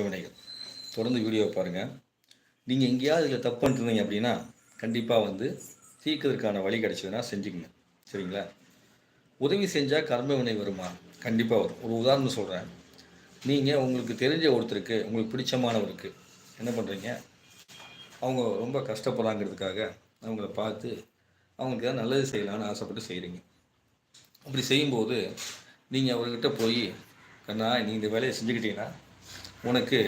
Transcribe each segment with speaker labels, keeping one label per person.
Speaker 1: வினைகள் தொடர்ந்து வீடியோவை பாருங்கள் நீங்கள் எங்கேயாவது இதில் தப்பு பண்ணிருந்தீங்க அப்படின்னா கண்டிப்பாக வந்து தீர்க்கிறதுக்கான வழி கிடச்சதுன்னா செஞ்சுக்கங்க. சரிங்களா? உதவி செஞ்சால் கர்ம வினை வருமா? கண்டிப்பாக வரும். ஒரு உதாரணம் சொல்கிறேன் நீங்கள் உங்களுக்கு தெரிஞ்ச ஒருத்தருக்கு உங்களுக்கு பிடிச்சமானவருக்கு என்ன பண்ணுறீங்க அவங்க ரொம்ப கஷ்டப்படுறாங்கிறதுக்காக அவங்கள பார்த்து அவங்களுக்கு ஏதாவது நல்லது செய்யலான்னு ஆசைப்பட்டு செய்கிறீங்க அப்படி செய்யும்போது நீங்கள் அவர்கிட்ட போய் கண்ணா நீ இந்த வேலையை செஞ்சுக்கிட்டீங்கன்னா உனக்கு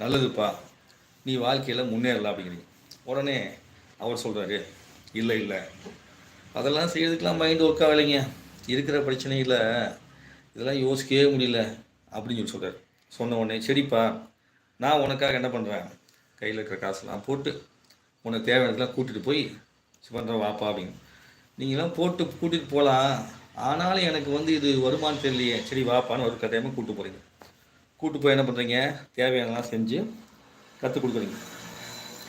Speaker 1: நல்லதுப்பா. நீ வாழ்க்கையில் முன்னேறலாம் அப்படிங்கிறீங்க. உடனே அவர் சொல்கிறாரு இல்லை இல்லை. அதெல்லாம் செய்யறதுக்கெலாம் மைண்ட் ஒர்க் ஆகலைங்க இருக்கிற பிரச்சனையில் இதெல்லாம் யோசிக்கவே முடியல அப்படின்னு சொல்லி சொல்கிறார் சொன்ன உடனே சரிப்பா. நான் உனக்காக என்ன பண்ணுறேன் கையில் இருக்கிற காசுலாம் போட்டு உனக்கு தேவையானதெல்லாம் கூட்டிகிட்டு போய் சுபந்திரம் வாப்பா அப்படின்னு. நீங்களாம் போட்டு கூட்டிகிட்டு போகலாம் ஆனாலும் எனக்கு வந்து இது வருமானம் தெரியலையே. சரி வாப்பான்னு ஒரு கட்டாயமாக கூப்பிட்டு போகிறீங்க கூட்டு போய் என்ன பண்ணுறீங்க தேவையானலாம் செஞ்சு கற்றுக் கொடுக்குறீங்க.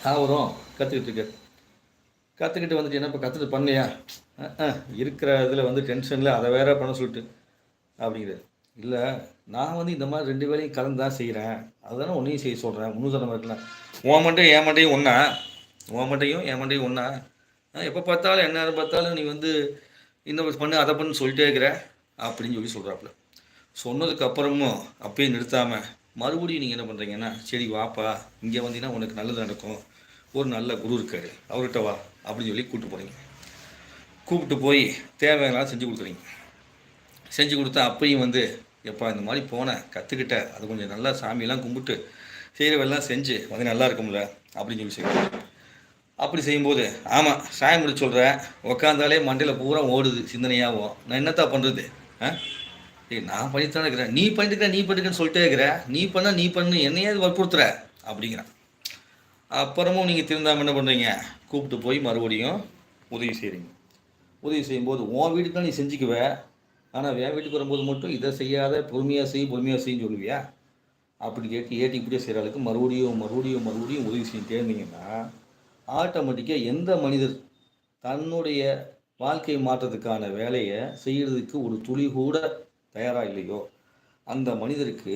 Speaker 1: அவரும் கற்றுக்கிட்டு இருக்காரு கற்றுக்கிட்டு வந்துட்டு என்ன இப்போ கற்றுட்டு பண்ணியா இருக்கிற இதில் வந்து டென்ஷனில் அதை வேற பண்ண சொல்லிட்டு அப்படிங்கிறது இல்லை நான் வந்து இந்த மாதிரி ரெண்டு வேலையும் கலந்து தான் செய்கிறேன் அதுதானே ஒன்றையும் செய்ய சொல்கிறேன் முன்னுதாரணம் இருக்கலாம் உன் மண்டையும் என் மண்டையும் ஒன்றா உன் மண்டையும் என் மண்டையும் ஒன்றா எப்போ பார்த்தாலும் என்ன பார்த்தாலும் நீ வந்து இந்த பண்ணு அதை பண்ணு சொல்லிட்டே இருக்கிற அப்படின்னு சொல்லி சொல்கிறாப்புல சொன்னதுக்கு அப்புறமும் அப்பயே நிறுத்தாமல் மறுபடியும் நீங்கள் என்ன பண்ணுறீங்கன்னா சரி வாப்பா இங்கே வந்தீங்கன்னா உனக்கு நல்லது நடக்கும். ஒரு நல்ல குரு இருக்காரு. அவர்கிட்ட வா அப்படின்னு சொல்லி கூப்பிட்டு போகிறீங்க கூப்பிட்டு போய் தேவையெல்லாம் செஞ்சு கொடுக்குறீங்க செஞ்சு கொடுத்தா அப்பையும் வந்து எப்பா இந்த மாதிரி போனேன் கற்றுக்கிட்ட அது கொஞ்சம் நல்லா சாமியெல்லாம் கும்பிட்டு செய்கிறவெல்லாம் செஞ்சு வந்து நல்லா இருக்கும்ல அப்படின்னு சொல்லி செய்வோம் அப்படி செய்யும்போது ஆமாம் சாயம் முடிச்சு சொல்கிறேன் உக்காந்தாலே மண்டையில் பூரா ஓடுது சிந்தனையாகும் நான் என்னத்தா பண்ணுறது ஆ? ஏய் நான் பண்ணித்தானே இருக்கிறேன். நீ பண்ணிருக்க நீ பண்ணிருக்கன்னு சொல்லிட்டே இருக்கிற. நீ பண்ணால் நீ பண்ணு என்னையே வற்புறுத்துற அப்படிங்கிறான். அப்புறமும் நீங்கள் திருந்தாமல் என்ன பண்ணுறீங்க கூப்பிட்டு போய் மறுபடியும் உதவி செய்கிறீங்க உதவி செய்யும்போது உன் வீட்டுக்கு தான் நீ செஞ்சுக்குவ. ஆனால் என் வீட்டுக்கு வரும்போது மட்டும் இதை செய்யாத பொறுமையாக செய் பொறுமையாக செய்யும் சொல்லுவியா? அப்படி கேட்டு ஏட்டி இப்படியே செய்கிற அளவுக்கு மறுபடியும் மறுபடியும் மறுபடியும் உதவி செஞ்சுட்டே இருந்தீங்கன்னா ஆட்டோமேட்டிக்காக எந்த மனிதர் தன்னுடைய வாழ்க்கை மாற்றத்துக்கான வேலையை செய்கிறதுக்கு ஒரு துளி கூட தயாராக இல்லையோ? அந்த மனிதருக்கு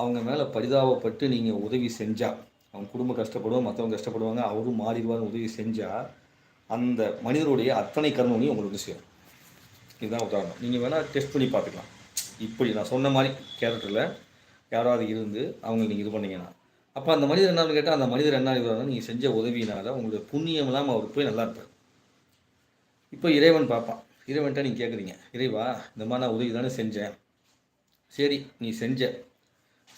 Speaker 1: அவங்க மேலே பரிதாபப்பட்டு நீங்கள் உதவி செஞ்சால் அவங்க குடும்பம் கஷ்டப்படுவோம் மற்றவங்க கஷ்டப்படுவாங்க அவரும் மாறிடுவார்னு உதவி செஞ்சால் அந்த மனிதருடைய அத்தனை கர்மங்களையும் உங்களுக்கு வந்து சேரும். இதுதான் உதாரணம். நீங்கள் வேணால் டெஸ்ட் பண்ணி பார்த்துக்கலாம். இப்படி நான் சொன்ன மாதிரி கேரக்டரில் யாராவது இருந்து அவங்க நீங்கள் இது பண்ணீங்கன்னா அப்போ அந்த மனிதர் என்னன்னு கேட்டால் அந்த மனிதர் என்ன இருக்கிறாங்க நீங்கள் செஞ்ச உதவியினால உங்களுடைய புண்ணியம் இல்லாமல் அவர் போய் நல்லா இருப்பார். இப்போ இறைவன் பார்ப்பான். இறைவன்ட்ட நீங்கள் கேட்குறீங்க இறைவா இந்த மாதிரி நான் உதவி தானே செஞ்சேன். சரி நீ செஞ்ச.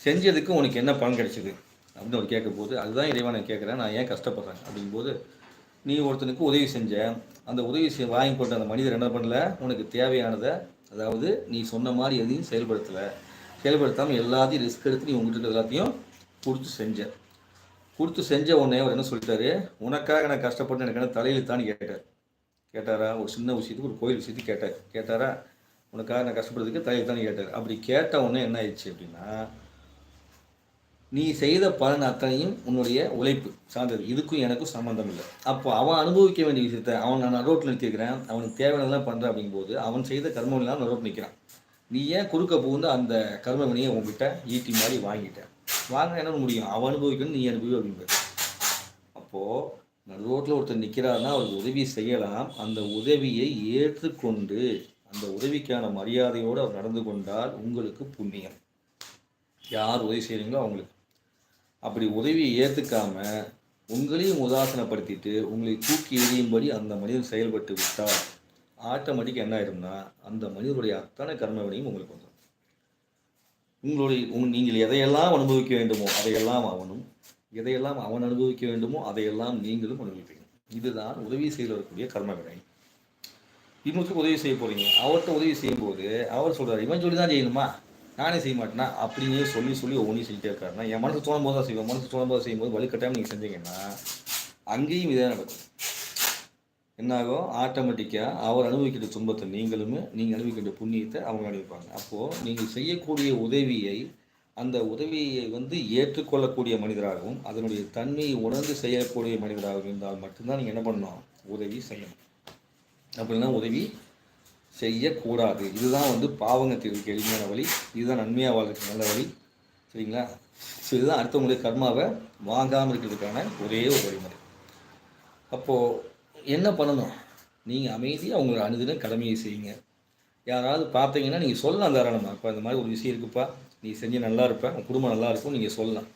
Speaker 1: செஞ்சதுக்கு உனக்கு என்ன பலன் கிடைச்சிது? அப்படின்னு அவர் கேட்கும்போது அதுதான் இறைவா நான் கேட்குறேன் நான் ஏன் கஷ்டப்படுறேன்? அப்படிங்கும்போது நீ ஒருத்தனுக்கு உதவி செஞ்ச அந்த உதவி செய் வாங்கி கொண்ட அந்த மனிதர் என்ன பண்ணல? உனக்கு தேவையானதை அதாவது நீ சொன்ன மாதிரி எதையும் செயல்படுத்தலை. செயல்படுத்தாமல் எல்லாத்தையும் ரிஸ்க் எடுத்து நீ உங்கள்கிட்ட எல்லாத்தையும் கொடுத்து செஞ்ச. கொடுத்து செஞ்ச உடனே அவர் என்ன சொல்லிட்டாரு? உனக்காக நான் கஷ்டப்பட்டு எனக்கு என்ன தலையெழுத்தான்னு கேட்டார். கேட்டாரா? ஒரு சின்ன விஷயத்துக்கு ஒரு கோயில் விஷயத்துக்கு கேட்டார். கேட்டாரா? உனக்காக நான் கஷ்டப்படுறதுக்கு தலையெழுத்தான்னு கேட்டார். அப்படி கேட்ட உடனே என்ன ஆயிடுச்சு அப்படின்னா நீ செய்த பலன் அத்தனையும் உன்னுடைய உழைப்பு சார்ந்தது. இதுக்கும் எனக்கும் சம்மந்தம் இல்லை. அப்போ அவன் அனுபவிக்க வேண்டிய விஷயத்த அவன் நான் ரோட்டில் நிறுத்திருக்கிறேன் அவனுக்கு தேவையானதெல்லாம் பண்ணுறேன் அப்படிங்கும்போது அவன் செய்த கர்மம் எல்லாம் நான் ரோட்டில் நிற்கிறான். நீ ஏன் குறுக்க புகுந்து அந்த கர்ம வினையை உங்ககிட்ட ஈட்டி மாதிரி வாங்கிட்டேன் வாங்க என்ன முடியும்? அவன் அனுபவிக்கணும் நீ அனுபவி அப்படிங்கிறது அப்போது நடுரோட்டில் ஒருத்தர் நிற்கிறாருன்னா அவருக்கு உதவி செய்யலாம். அந்த உதவியை ஏற்றுக்கொண்டு அந்த உதவிக்கான மரியாதையோடு அவர் நடந்து கொண்டால் உங்களுக்கு புண்ணியம். யார் உதவி செய்கிறீங்களோ அவங்களுக்கு. அப்படி உதவியை ஏற்றுக்காம உங்களையும் உதாசனப்படுத்திட்டு உங்களை தூக்கி எறியும்படி அந்த மனிதன் செயல்பட்டு விட்டால் ஆட்டோமேட்டிக் என்ன ஆயிடும்னா அந்த மனிதனுடைய அத்தனை கர்மவினையும் உங்களுக்கு வந்துடும். உங்களுடைய உங் நீங்கள் எதையெல்லாம் அனுபவிக்க வேண்டுமோ அதையெல்லாம் அவனும் எதையெல்லாம் அவன் அனுபவிக்க வேண்டுமோ அதையெல்லாம் நீங்களும் அனுபவிப்பீங்க. இதுதான் உதவி செய்து வரக்கூடிய கர்மவினை இன்னொருத்தருக்கு உதவி செய்ய போறீங்க. அவர்கிட்ட உதவி செய்யும்போது அவர் சொல்றாரு இவன் சொல்லி தான் செய்யணுமா? நானே செய்ய மாட்டேனா? அப்படின்னு சொல்லி சொல்லி ஒவ்வொன்றையும் செஞ்சுட்டே இருக்காருன்னா என் மனசு தோணும் போது தான் செய்வேன் மனசு தோணும் போது செய்யும்போது வலுக்கட்டாயம் நீங்கள் செஞ்சீங்கன்னா அங்கேயும் இதே நடக்கும். என்னாகும் ஆட்டோமேட்டிக்காக அவர் அனுபவிக்கிற துன்பத்தை நீங்களுமே நீங்கள் அனுபவிக்கின்ற புண்ணியத்தை அவங்க அனுபவிப்பாங்க. அப்போது நீங்கள் செய்யக்கூடிய உதவியை அந்த உதவியை வந்து ஏற்றுக்கொள்ளக்கூடிய மனிதராகவும் அதனுடைய தன்மையை உணர்ந்து செய்யக்கூடிய மனிதராகவும் இருந்தால் மட்டும்தான் நீங்கள் என்ன பண்ணணும்? உதவி செய்யணும். அப்படின்னா உதவி செய்யக்கூடாது. இதுதான் வந்து பாவங்க தீர்வுக்கு எளிமையான வழி. இதுதான் நன்மையாக வாழ்றதுக்கு நல்ல வழி. சரிங்களா? ஸோ இதுதான் அடுத்தவங்களுடைய கர்மாவை வாங்காமல் இருக்கிறதுக்கான ஒரே ஒரு வழிமுறை. அப்போது என்ன பண்ணணும்? நீங்கள் அமைதியாக அவங்களோட அணுதின கடமையை செய்யுங்க. யாராவது பார்த்தீங்கன்னா நீங்கள் சொல்லலாம் தாராளமாக இப்போ இந்த மாதிரி ஒரு விஷயம் இருக்குப்பா. நீ செஞ்சு நல்லா இருப்பேன் உன் குடும்பம் நல்லா இருக்கும் நீங்கள் சொல்லலாம்.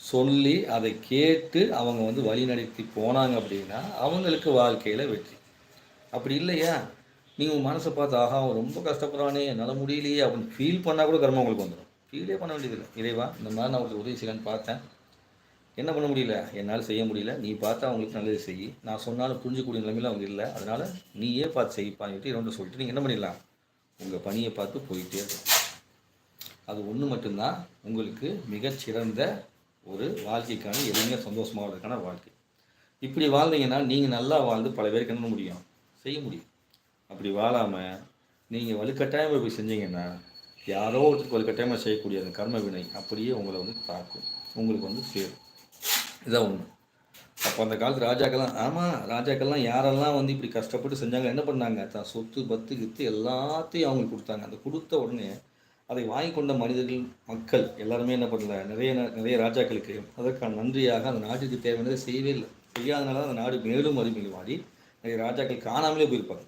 Speaker 1: சொல்லி அதை கேட்டு அவங்க வந்து வழி நடத்தி போனாங்க அப்படின்னா அவங்களுக்கு வாழ்க்கையில் வெற்றி. அப்படி இல்லையா? நீங்கள் உங்கள் மனசை பார்த்து ஆஹா அவன் ரொம்ப கஷ்டப்படுறானே என்னால் முடியலையே அப்படின்னு ஃபீல் பண்ணால் கூட கர்மம் உங்களுக்கு வந்துடும் ஃபீலே பண்ண வேண்டியதில்லை. இறைவா இந்த மாதிரி நான் உங்களுக்கு உதவி செய்யலான்னு பார்த்தேன். என்ன பண்ண முடியல? என்னால் செய்ய முடியல. நீ பார்த்து அவங்களுக்கு நல்லது செய். நான் சொன்னாலும் புரிஞ்சுக்கூடிய நிலைமையில் அவங்க இல்லை. அதனால் நீயே பார்த்து செய்ப்பான்னு சொல்லிட்டு இரண்டு சொல்லிட்டு நீங்கள் என்ன பண்ணிடலாம்? உங்கள் பணியை பார்த்து போயிட்டே இருக்கும். அது ஒன்று மட்டும்தான் உங்களுக்கு மிகச்சிறந்த ஒரு வாழ்க்கைக்கான எளிமையாக சந்தோஷமாக வாழ்றதுக்கான வாழ்க்கை. இப்படி வாழ்ந்தீங்கன்னா நீங்கள் நல்லா வாழ்ந்து பல பேருக்கு என்ன முடியும்? செய்ய முடியும். அப்படி வாழாமல் நீங்கள் வலுக்கட்டாயமாக போய் செஞ்சீங்கன்னா யாரோ ஒருத்தருக்கு வலுக்கட்டாயமாக செய்யக்கூடிய அந்த கர்ம வினை அப்படியே உங்களை வந்து தாக்கும். உங்களுக்கு வந்து சேரும். இதான் ஒன்று அப்போ அந்த காலத்து ராஜாக்கள்லாம் ஆமாம் ராஜாக்கள்லாம் யாரெல்லாம் வந்து இப்படி கஷ்டப்பட்டு செஞ்சாங்க என்ன பண்ணாங்க? தான் சொத்து பத்து கித்து எல்லாத்தையும் அவங்களுக்கு கொடுத்தாங்க. அந்த கொடுத்த உடனே அதை வாங்கி கொண்ட மனிதர்கள் மக்கள் எல்லாருமே என்ன பண்ணல நிறைய ந- நிறைய ராஜாக்களுக்கு அதற்கான நன்றியாக அந்த நாட்டுக்கு தேவையானதை செய்யவே இல்லை. செய்யாதனால தான் அந்த நாடு மேலும் வறுமையில் வாடி நிறைய ராஜாக்கள் காணாமலே போயிருப்பாங்க.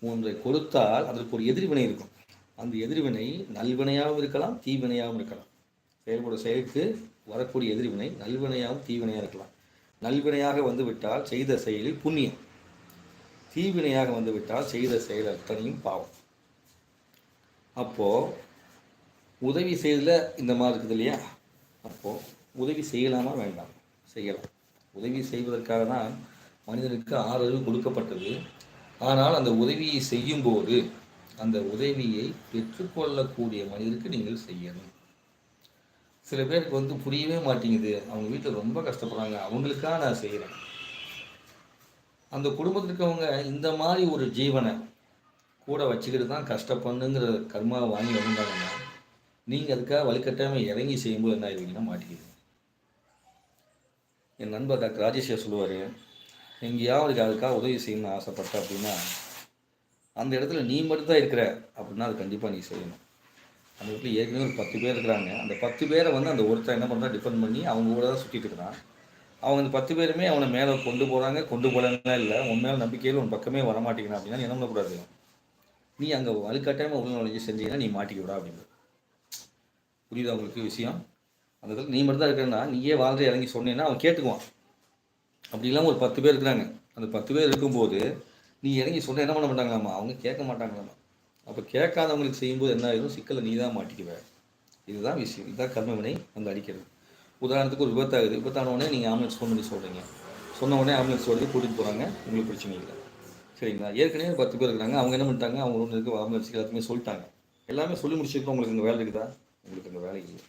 Speaker 1: ஒன்றை கொடுத்தால் அதற்கு ஒரு எதிர்வினை இருக்கும். அந்த எதிர்வினை நல்வினையாகவும் இருக்கலாம் தீவினையாகவும் இருக்கலாம். செயல்படும் செயலுக்கு வரக்கூடிய எதிர்வினை நல்வினையாகவும் தீவினையாக இருக்கலாம். நல்வினையாக வந்துவிட்டால் செய்த செயலில் புண்ணியம். தீவினையாக வந்து விட்டால் செய்த செயல் அத்தனையும் பாவம். அப்போது உதவி செய்ததில் இந்த மாதிரி இருக்குது இல்லையா? அப்போது உதவி செய்யலாமா வேண்டாம்? செய்யலாம். உதவி செய்வதற்காக தான் மனிதனுக்கு ஆறு அறிவு கொடுக்கப்பட்டது. ஆனால் அந்த உதவியை செய்யும்போது அந்த உதவியை பெற்றுக்கொள்ளக்கூடிய மனிதருக்கு நீங்கள் செய்யணும். சில பேருக்கு வந்து புரியவே மாட்டேங்குது. அவங்க வீட்டில் ரொம்ப கஷ்டப்படுறாங்க. அவங்களுக்காக நான் செய்கிறேன் அந்த குடும்பத்தில் இருக்கவங்க இந்த மாதிரி ஒரு ஜீவனை கூட வச்சுக்கிட்டு தான் கஷ்டப்படணுங்கிற கர்மாவை வாங்கி வந்தாங்கன்னா நீங்கள் அதுக்காக வலுக்கட்டாமல் இறங்கி செய்யும்போது என்ன ஆயிடுவீங்கன்னா மாட்டிக்கிது? என் நண்பர் டாக்டர் ராஜேஷ் சொல்லுவார் எங்கேயாவது அதுக்காக உதவி செய்யணும்னு ஆசைப்பட்ட அப்படின்னா அந்த இடத்துல நீ மட்டும்தான் இருக்கிற அப்படின்னா அது கண்டிப்பாக நீ செய்யணும். அந்த வீட்டில் ஏற்கனவே ஒரு பத்து பேர் இருக்கிறாங்க. அந்த பத்து பேரை வந்து அந்த ஒருத்தர் என்ன பண்ணுறா டிபெண்ட் பண்ணி அவங்க கூட தான் சுற்றிட்டு இருக்கிறான். அவங்க அந்த பத்து பேருமே அவனை மேலே கொண்டு போகிறாங்க கொண்டு போகலன்னா இல்லை உன் மேலே நம்பிக்கையில் உன் பக்கமே வரமாட்டேங்கிறான் அப்படின்னா என்ன பண்ணக்கூடாது? நீ அங்கே வலுக்கட்டாயமாக உள்ள நுழைஞ்சு செஞ்சீங்கன்னா நீ மாட்டிக்க விடா அப்படின்றது புரியுதா உங்களுக்கு விஷயம்? அந்த இடத்துல நீ மட்டும் தான் இருக்கிறன்னா நீயே வாழ்ந்து இறங்கி சொன்னேன்னா அவன் கேட்டுக்குவான். அப்படி இல்லாமல் ஒரு பத்து பேர் இருக்கிறாங்க. அந்த பத்து பேர் இருக்கும்போது நீ இறங்கி சொன்ன என்ன பண்ண மாட்டாங்களாமா? அவங்க கேட்க மாட்டாங்களாமா? அப்போ கேட்காதவங்களுக்கு செய்யும்போது என்ன ஆயிடும் சிக்கலை நீ தான் மாட்டிக்குவ. இதுதான் விஷயம். இதுதான் கர்மவினை அந்த வந்து அடிக்கிறது. உதாரணத்துக்கு ஒரு விபத்தாகுது. விபத்தான உடனே நீங்கள் ஆம்புலன்ஸ் ஃபோன் பண்ணி சொல்கிறீங்க சொன்ன உடனே ஆம்புலன்ஸ் வருது கூட்டிகிட்டு போகிறாங்க உங்களுக்கு பிரச்சனை இல்லை. சரிங்களா? ஏற்கனவே பத்து பேர் இருக்கிறாங்க. அவங்க என்ன பண்ணிட்டாங்க? அவங்க ஒன்று இருக்க ஆம்புலன்ஸுக்கு எல்லாத்தையுமே சொல்லிட்டாங்க. எல்லாமே சொல்லி முடிச்சிருக்கோம். உங்களுக்கு இங்கே வேலை இருக்குதா? உங்களுக்கு அங்கே வேலை இல்லை.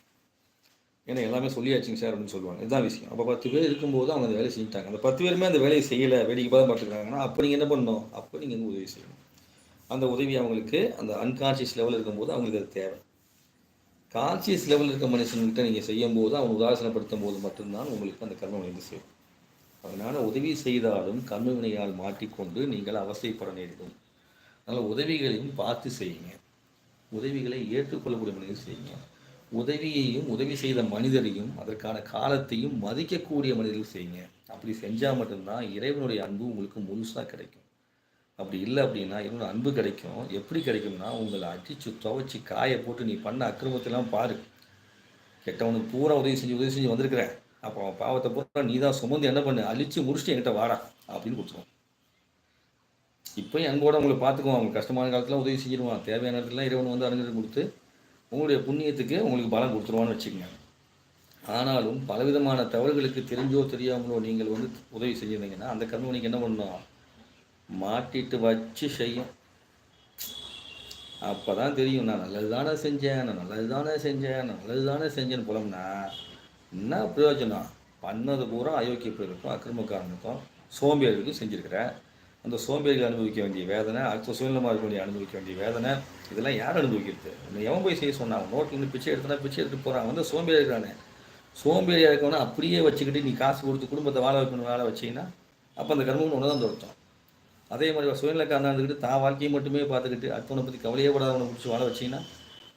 Speaker 1: ஏன்னா எல்லாமே சொல்லியாச்சுங்க சார் அப்படின்னு சொல்லுவாங்க. இதுதான் விஷயம். அப்போ பத்து பேர் இருக்கும்போது அவங்க அந்த வேலையை செஞ்சுட்டாங்க. அந்த பத்து பேருமே அந்த வேலையை செய்யலை. வேடிக்கை பார்த்து பார்த்துருக்காங்கன்னா அப்போ நீங்கள் என்ன பண்ணணும்? அப்போ நீங்கள் வந்து உதவி செய்யணும். அந்த உதவி அவங்களுக்கு அந்த அன்கான்ஷியஸ் லெவலில் இருக்கும்போது அவங்களுக்கு அது தேவை. கான்சியஸ் லெவலில் இருக்க மனுஷன்கிட்ட நீங்கள் செய்யும் போது அவன் உதாசனப்படுத்தும் போது மட்டும்தான் உங்களுக்கு அந்த கர்ம வினை செய்யும் அதனால் உதவி செய்தாலும் கர்ம வினையால் மாட்டிக்கொண்டு நீங்கள் அவசைப்பட நேரிடும். அதனால் உதவிகளையும் பார்த்து செய்யுங்க. உதவிகளை ஏற்றுக்கொள்ளக்கூடிய மனிதர் செய்யுங்க. உதவியையும் உதவி செய்த மனிதரையும் அதற்கான காலத்தையும் மதிக்கக்கூடிய மனிதர்கள் செய்யுங்க. அப்படி செஞ்சால் மட்டும்தான் இறைவனுடைய அன்பு உங்களுக்கு முழுசாக கிடைக்கும். அப்படி இல்லை அப்படின்னா இறைவனோட அன்பு கிடைக்கும். எப்படி கிடைக்கும்னா உங்களை அடித்து துவைச்சி காய போட்டு நீ பண்ண அக்கிரமத்தெல்லாம் பாரு. கெட்டவனுக்கு பூரா உதவி செஞ்சு உதவி செஞ்சு வந்திருக்கிறேன். அப்போ அவன் பாவத்தை பூரா நீ தான் சுமந்து என்ன பண்ணு? அழிச்சு முடிச்சுட்டு என்கிட்ட வாடா அப்படின்னு கொடுத்துருவான். இப்போயும் அன்போடு உங்களை பார்த்துக்குவோம் அவங்க கஷ்டமான காலத்தில் உதவி செஞ்சிருவான். தேவையான இடத்துல இறைவன் வந்து அறிஞர் கொடுத்து உங்களுடைய புண்ணியத்துக்கு உங்களுக்கு பலம் கொடுத்துருவான்னு வச்சுக்கோங்க. ஆனாலும் பலவிதமான தவறுகளுக்கு தெரிஞ்சோ தெரியாமலோ நீங்கள் வந்து உதவி செஞ்சிருந்தீங்கன்னா அந்த கர்மவனிக்கு என்ன பண்ணணும்? மாட்டிட்டு வச்சு செய்யும். அப்போ தான் தெரியும் நான் நல்லது தானே செஞ்சேன் நான் நல்லது தானே செஞ்சேன் நான் நல்லது தானே செஞ்சேன்னு போலம்னா என்ன பிரயோஜனம்? பண்ணது பூரா அயோக்கிய பேருக்கும் அக்கிரமக்காரனுக்கும் சோம்பேறிக்கும் செஞ்சுருக்கிறேன் அந்த சோம்பேறிகள் அனுபவிக்க வேண்டிய வேதனை அடுத்த சுயநலமாக இருக்க வேண்டிய அனுபவிக்க வேண்டிய வேதனை இதெல்லாம் யார் அனுபவிக்கிறது? இந்த எவன் போய் செய்ய சொன்னான் நோட்டில் இருந்து பிச்சை எடுத்தனா பிச்சை எடுத்துட்டு போகிறான் வந்து சோம்பேறி இருக்கானே. சோம்பேறியாக இருக்கவனா அப்படியே வச்சுக்கிட்டு நீ காசு கொடுத்து குடும்பத்தை வாழ வைக்கணும் வேலை வச்சீங்கன்னா அப்போ அந்த கர்மம் ஒன்று தான் தோற்றம் அதே மாதிரி சுயநலக்காரனாக இருந்துக்கிட்டு தான் வாழ்க்கையை மட்டுமே பார்த்துக்கிட்டு அடுத்தவனை பற்றி கவலையே படாதவனை பிடிச்சி வாழ வச்சீங்கன்னா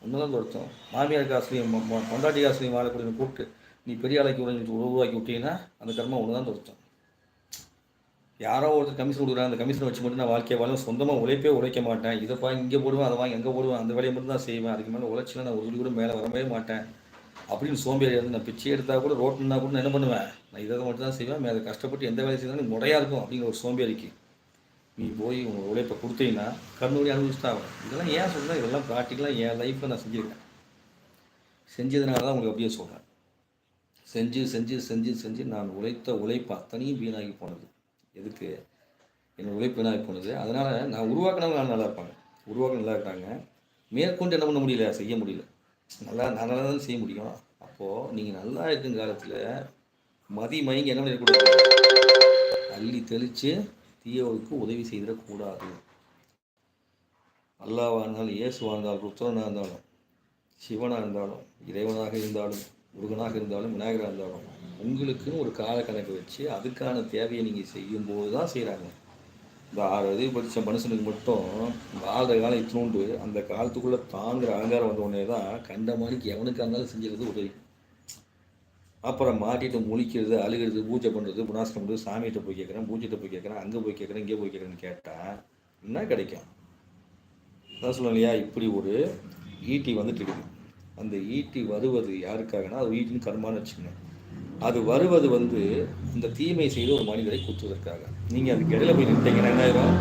Speaker 1: ஒன்று தான் மாமியார் காசுலையும் பொண்டாட்டி காசுலையும் வாழக்கூடிய கூப்பிட்டு நீ பெரிய ஆளாக்கி உடஞ்சி உருவாக்கி விட்டீங்கன்னா அந்த கர்மம் ஒன்று தான் துரத்தும் யாரோ ஒருத்தர் கமிஷன் கொடுக்குறாங்க அந்த கமிஷனை வச்சு மட்டும் நான் வாழ்க்கையை வாழும் சொந்தமாக உழைப்பே உழைக்க மாட்டேன். இதை பா இங்கே போடுவேன் அதை வாங்கி எங்கே போடுவேன் அந்த வேலையை மட்டும் தான் செய்வேன். அதுக்கு மேலே உழைச்சில நான் ஒரு கூட மேலே வரவே மாட்டேன். அப்படின்னு சோம்பேறி இருந்து நான் பிச்சை எடுத்தால் கூட ரோட்னா கூட நான் என்ன பண்ணுவேன்? நான் இதை மட்டும் தான் செய்வேன். மேலே கஷ்டப்பட்டு எந்த வேலை செய்தாலும் முறையாக இருக்கும் அப்படிங்கிற ஒரு சோம்பேறிக்கு. நீ போய் உங்கள் உழைப்பை கொடுத்தீங்கன்னா கண்ணுடைய அனுபவிச்சு தான் ஆகணும். இதெல்லாம் ஏன் சொல்கிறேன் இதெல்லாம் ப்ராக்டிக்கலாக என் லைஃப்பில் நான் செஞ்சுருக்கேன். செஞ்சதுனால தான் உங்களுக்கு அப்படியே சொல்கிறேன் செஞ்சு செஞ்சு செஞ்சு செஞ்சு நான் உழைத்த உழைப்பு அத்தனையும் வீணாகி போனது. எதுக்கு? என்னோடய உழைப்பு வீணாகி போனது. அதனால் நான் உருவாக்கினவங்க நான் நல்லா இருப்பாங்க. உருவாக்க நல்லா இருக்காங்க. மேற்கொண்டு என்ன பண்ண முடியல? செய்ய முடியல. நல்லா நல்லா தான் செய்ய முடியும். அப்போது நீங்கள் நல்லா இருக்கும் காலத்தில் மதி மயங்கி என்ன பண்ணிடக்கூடாது அள்ளி தெளித்து தீயவருக்கு உதவி செய்திடக்கூடாது. அல்லாவாக இருந்தாலும் இயேசுவாக இருந்தாலும் ருத்ரனாக இருந்தாலும் சிவனாக இருந்தாலும் இறைவனாக இருந்தாலும் முருகனாக இருந்தாலும் விநாயகராக இருந்தாலும் உங்களுக்குன்னு ஒரு காலக்கணக்கு வச்சு அதுக்கான தேவையை நீங்கள் செய்யும்போது தான் செய்கிறாங்க இந்த ஆறு இது படித்த மனுஷனுக்கு மட்டும் வாழ்கிற காலம் இத்தினோண்டு அந்த காலத்துக்குள்ளே தாங்குற அலங்காரம் வந்த உடனே தான் கண்ட மாதிரிக்கு எவனுக்கு இருந்தாலும் செஞ்சுறது உதவி. அப்புறம் மாட்டிட்டு முழிக்கிறது அழுகிறது பூஜை பண்ணுறது புனாசனம் பண்ணுறது சாமிகிட்ட போய் கேட்குறேன் பூஜைகிட்ட போய் கேட்குறேன் அங்கே போய் கேட்குறேன் இங்கே போய் கேட்குறேன்னு கேட்டால் என்ன கிடைக்கும்? அதான் சொல்லணும் இல்லையா இப்படி ஒரு ஈட்டி வந்துட்டு இருக்குது. அந்த ஈட்டி வருவது யாருக்காகனா அது ஈட்டின்னு கர்மான்னு வச்சுக்கோங்க அது வருவது வந்து இந்த தீமை செய்து ஒரு மனிதரை குத்துவதற்காக. நீங்கள் அதுக்கு இடையில போய் நின்றீங்கன்னா என்ன ஆயிரும்?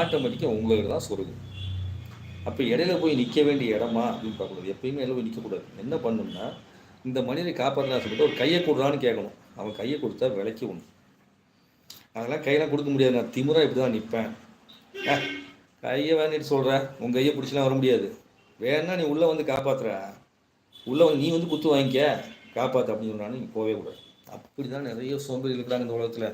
Speaker 1: ஆட்டோமேட்டிக்காக உங்களுக்கு தான் சொருகும். அப்போ இடையில போய் நிற்க வேண்டிய இடமா அப்படின்னு பார்க்கக்கூடாது. எப்பயுமே இடையில போய் நிற்கக்கூடாது என்ன பண்ணணும்னா இந்த மனிதனை காப்பாற்றலாம் சொல்லிட்டு ஒரு கையை கொடுறான்னு கேட்கணும். அவன் கையை கொடுத்தா விலைக்கு ஒன்று அதெல்லாம் கையெல்லாம் கொடுக்க முடியாது. நான் திமுறாக இப்படி தான் நிற்பேன் கையை வேணுட்டு சொல்கிறேன் உன் கையை பிடிச்சலாம் வர முடியாது. வேணா நீ உள்ளே வந்து காப்பாற்றுற உள்ளே வந்து நீ வந்து குத்து வாங்கிக்க. காப்பாற்று அப்படின்னு சொன்னாலும் நீ போகவே கூடாது. அப்படி தான் நிறைய சோம்பேறி இருக்கிறாங்க இந்த உலகத்தில்.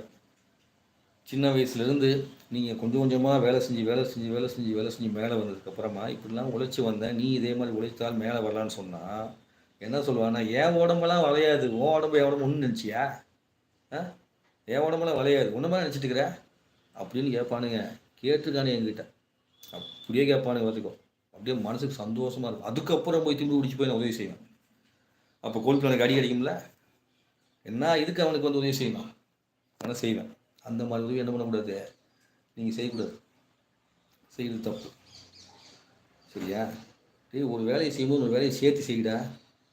Speaker 1: சின்ன வயசுலேருந்து நீங்கள் கொஞ்சம் கொஞ்சமாக வேலை செஞ்சு வேலை செஞ்சு வேலை செஞ்சு வேலை செஞ்சு மேலே வந்ததுக்கப்புறமா இப்படிலாம் உழைச்சி வந்தேன் நீ இதே மாதிரி உழைத்தால் மேலே வரலான்னு சொன்னால் என்ன சொல்லுவான்னா என் உடம்பெல்லாம் வளையாது உன் உடம்பு என் உடம்பு ஒன்று நினச்சியா? ஆ? என் உடம்பெல்லாம் வளையாது ஒன்றுமே நினச்சிட்டு இருக்கிற? அப்படின்னு கேட்பானுங்க. கேட்டிருக்கானு என்கிட்ட. அப்படியே கேட்பானுங்க பார்த்துக்கோ. அப்படியே மனசுக்கு சந்தோஷமாக இருக்கும். அதுக்கப்புறம் போய் திரும்பி பிடிச்சி போய் நான் உதவி செய்வேன். அப்போ கோல்க்கு எனக்கு அடி அடிக்கும்ல? என்ன இதுக்கு அவனுக்கு வந்து உதவி செய்யணும் ஆனால் செய்வேன். அந்த மாதிரி உதவி என்ன பண்ணக்கூடாது? நீங்கள் செய்யக்கூடாது. செய்கிறது தப்பு. சரியா? டேய் ஒரு வேலையை செய்யும்போது ஒரு வேலையை சேர்த்து செய்யடா.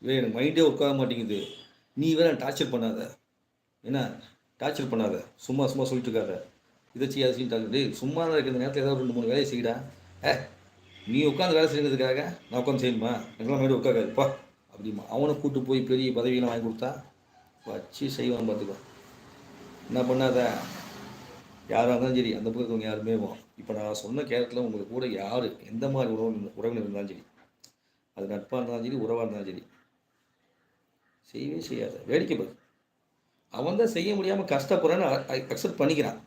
Speaker 1: இவன் எனக்கு மைண்டே உட்கார மாட்டேங்குது. நீ வேற டார்ச்சர் பண்ணாத. என்ன? டார்ச்சர் பண்ணாத. சும்மா சும்மா சொல்லிட்டு இருக்காத. இதை செய்யாத செய்யிட்டு டேய் சும்மா தான் இருக்கிற நேரத்தில் ஏதாவது ரெண்டு மூணு வேலையை செய்யடா ஏ நீ உட்காந்து வேலை செய்யறதுக்காக நான் உட்காந்து செய்யணுமா? எனக்குலாம் மைண்டு உட்காக்காதுப்பா அப்படிமா அவனை கூட்டு போய் பெரிய பதவியெல்லாம் வாங்கி கொடுத்தா வச்சு செய்வான் பார்த்துக்கோ. என்ன பண்ணாத? யாராக இருந்தாலும் சரி அந்த பக்கத்தில் யாருமே இப்போ நான் சொன்ன கேரத்தில் உங்களுக்கு கூட யார் எந்த மாதிரி உறவு உறவினர் இருந்தாலும் சரி அது நட்பாக இருந்தாலும் சரி உறவாக இருந்தாலும் சரி செய்யவே செய்யாத வேடிக்கை பாரு. அவன் தான் செய்ய முடியாமல் கஷ்டப்படுறேன்னு அக்செப்ட் பண்ணிக்கிறான்.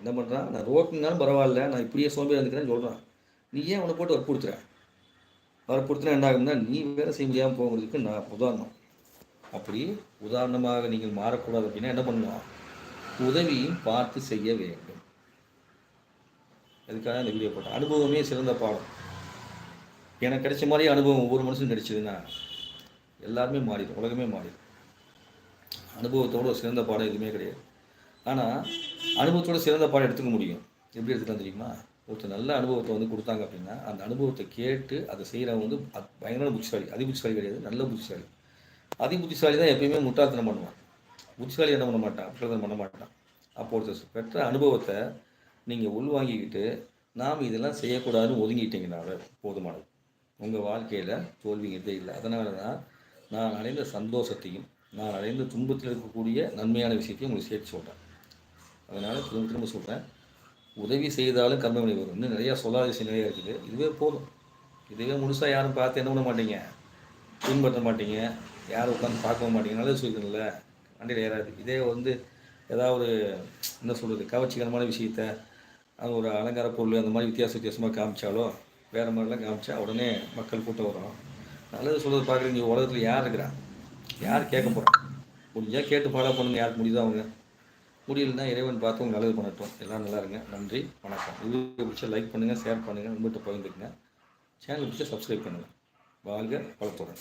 Speaker 1: என்ன பண்ணுறான் நான் ரோட்டுனாலும் பரவாயில்ல நான் இப்படியே சோம்பேறி இருந்துக்கிறேன்னு சொல்கிறான் நீ ஏன் அவனை போட்டு வற்புறுத்துற? வற்புறுத்தினா என்ன ஆகும்னா நீ வேலை செய்ய முடியாமல் போகிறதுக்கு நான் உதாரணம். அப்படி உதாரணமாக நீங்கள் மாறக்கூடாது அப்படின்னா என்ன பண்ணணும் உதவியும் பார்த்து செய்ய வேண்டும். அதுக்காக இந்த வீடியோ போட்டேன். அனுபவமே சிறந்த பாடம். எனக்கு கிடைச்ச மாதிரி அனுபவம் ஒவ்வொரு மனுஷனும் கிடைச்சதுன்னா எல்லாருமே மாறிடும் உலகமே மாறிடும். அனுபவத்தோட சிறந்த பாடம் எதுவுமே கிடையாது. ஆனால் அனுபவத்தோட சிறந்த பாடம் எடுத்துக்க முடியும். எப்படி எடுத்துக்கலாம் தெரியுமா? ஒருத்தர் நல்ல அனுபவத்தை வந்து கொடுத்தாங்க அப்படின்னா அந்த அனுபவத்தை கேட்டு அதை செய்கிறவங்க வந்து பயங்கர புத்திசாலி. அதி புத்திசாலி கிடையாது நல்ல புத்திசாலி. அதி புத்திசாலி தான் எப்பயுமே முட்டாத்தனம் பண்ணுவான். புத்திசாலி என்ன பண்ண மாட்டான்? முட்டாள்தனம் பண்ண மாட்டான். அப்போ ஒருத்தர் பெற்ற அனுபவத்தை நீங்கள் உள்வாங்கிக்கிட்டு நாம் இதெல்லாம் செய்யக்கூடாதுன்னு ஒதுங்கிட்டீங்கனால போதுமானது. உங்கள் வாழ்க்கையில் தோல்விங்கிறதே இல்லை. அதனால தான் நான் அடைந்த சந்தோஷத்தையும் நான் அடைந்த துன்பத்தில் இருக்கக்கூடிய நன்மையான விஷயத்தையும் உங்களுக்கு சேர்த்து சொல்கிறேன் அதனால் திரும்ப திரும்ப சொல்கிறேன் உதவி செய்தாலும் கர்மவினை வரும். இன்னும் நிறையா சொல்லாத விஷயம் நிறையா இருக்குது. இதுவே போதும். இதுவே முழுசாக யாரும் பார்த்து என்ன பண்ண மாட்டீங்க? பின்பற்ற மாட்டீங்க. யாரும் உட்காந்து பார்க்க மாட்டீங்க. நல்லது சொல்லிக்கணும்ல வண்டியில் ஏறாது இதே. வந்து ஏதாவது என்ன சொல்கிறது கவர்ச்சிகரமான விஷயத்த அது ஒரு அலங்கார பொருள் அந்த மாதிரி வித்தியாச வித்தியாசமாக காமிச்சாலோ வேறு மாதிரிலாம் காமிச்சா உடனே மக்கள் கூட்டம் வரும். நல்லது சொல்கிறது பார்க்குறீங்க உலகத்தில் யார் இருக்கிறா? யார் கேட்க போகிறா முடிஞ்சால் கேட்டு ஃபாலோ பண்ணுங்க. யாருக்கு முடியுதோ அவங்க. முடியலன்னா இறைவன் பார்த்து உங்களுக்கு நல்லது பண்ணட்டும். எல்லாம் நல்லா இருங்க. நன்றி. வணக்கம். இது பிடிச்சா லைக் பண்ணுங்கள் ஷேர் பண்ணுங்கள் நண்பர்கிட்ட பகிர்ந்துக்குங்க. சேனல் பிடிச்சா சப்ஸ்கிரைப் பண்ணுங்கள் வாழ்க வளத்துடன்